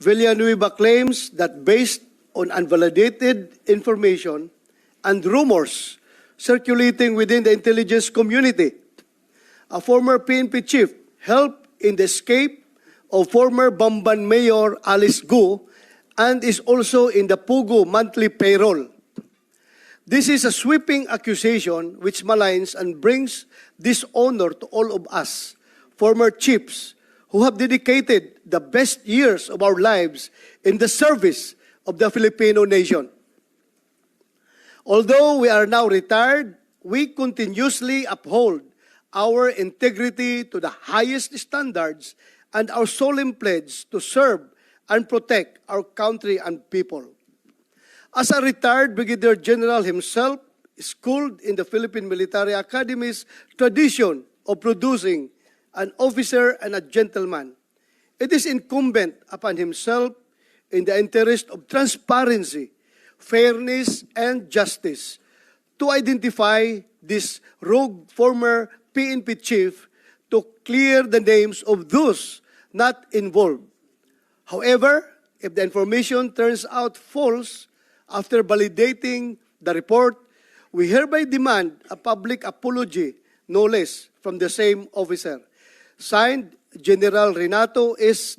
Villanueva claims that based on unvalidated information and rumors circulating within the intelligence community, a former PNP chief helped in the escape of former Bamban Mayor Alice Gu and is also in the Pugo monthly payroll. This is a sweeping accusation which maligns and brings dishonor to all of us, former chiefs, who have dedicated the best years of our lives in the service of the Filipino nation. Although we are now retired, we continuously uphold our integrity to the highest standards and our solemn pledge to serve and protect our country and people. As a retired Brigadier General himself, schooled in the Philippine Military Academy's tradition of producing an officer and a gentleman, it is incumbent upon himself in the interest of transparency, fairness, and justice to identify this rogue former PNP chief to clear the names of those not involved. However, if the information turns out false after validating the report, we hereby demand a public apology, no less, from the same officer. Signed, General Renato S.